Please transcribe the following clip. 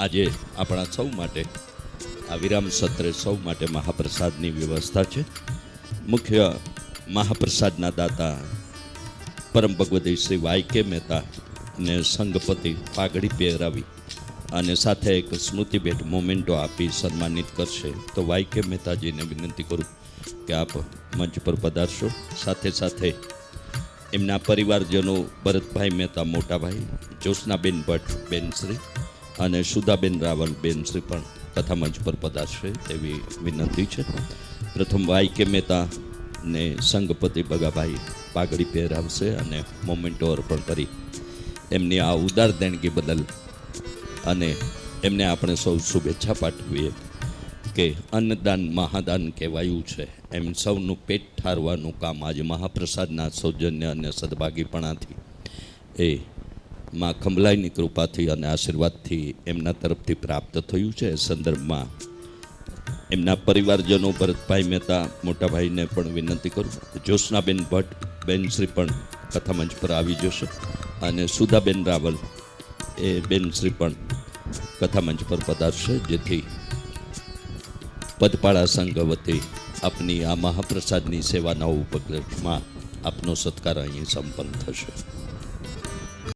આજે આપણા સૌ માટે, આ વિરામ સત્રે સૌ માટે મહાપ્રસાદની વ્યવસ્થા છે. મુખ્ય મહાપ્રસાદના દાતા પરમ ભગવતી શ્રી વાય કે મહેતા ને સંઘપતિ પાઘડી પહેરાવી અને સાથે એક સ્મૃતિ ભેટ મોમેન્ટો આપી સન્માનિત કરશે. તો વાય કે મહેતાજીને વિનંતી કરું કે આપ મંચ પર પધારશો. સાથે સાથે એમના પરિવારજનો ભરતભાઈ મહેતા મોટાભાઈ, જ્યોત્સનાબેન ભટ્ટ બેનશ્રી અને સુધાબેન રાવલબેન શ્રી પણ કથા મંચ પર પધારશે તેવી વિનંતી છે. પ્રથમ વાય કે મહેતા ને સંઘપતિ બગાભાઈ પાઘડી પહેરાવશે અને મોમેન્ટો અર્પણ કરી એમની આ ઉદાર દેણગી બદલ અને એમને આપણે સૌ શુભેચ્છા પાઠવીએ કે અન્નદાન મહાદાન કહેવાયું છે. એમ સૌનું પેટ ઠારવાનું કામ આજે મહાપ્રસાદના સૌજન્ય અને સદભાગીપણાથી એ માં ખંભલાઈની કૃપાથી અને આશીર્વાદથી એમના તરફથી પ્રાપ્ત થયું છે. સંદર્ભમાં એમના પરિવારજનો ભરતભાઈ મહેતા મોટાભાઈને પણ વિનંતી કરું જ્યોત્સનાબેન ભટ્ટ બેનશ્રી પણ કથા મંચ પર આવી જશે અને સુધાબેન રાવલ એ બેનશ્રી પણ કથા મંચ પર પધારશે, જેથી પદપાળા સંઘ વતી આપની આ મહાપ્રસાદની સેવાના ઉપક્રમમાં આપનો સત્કાર અહીં સંપન્ન થશે.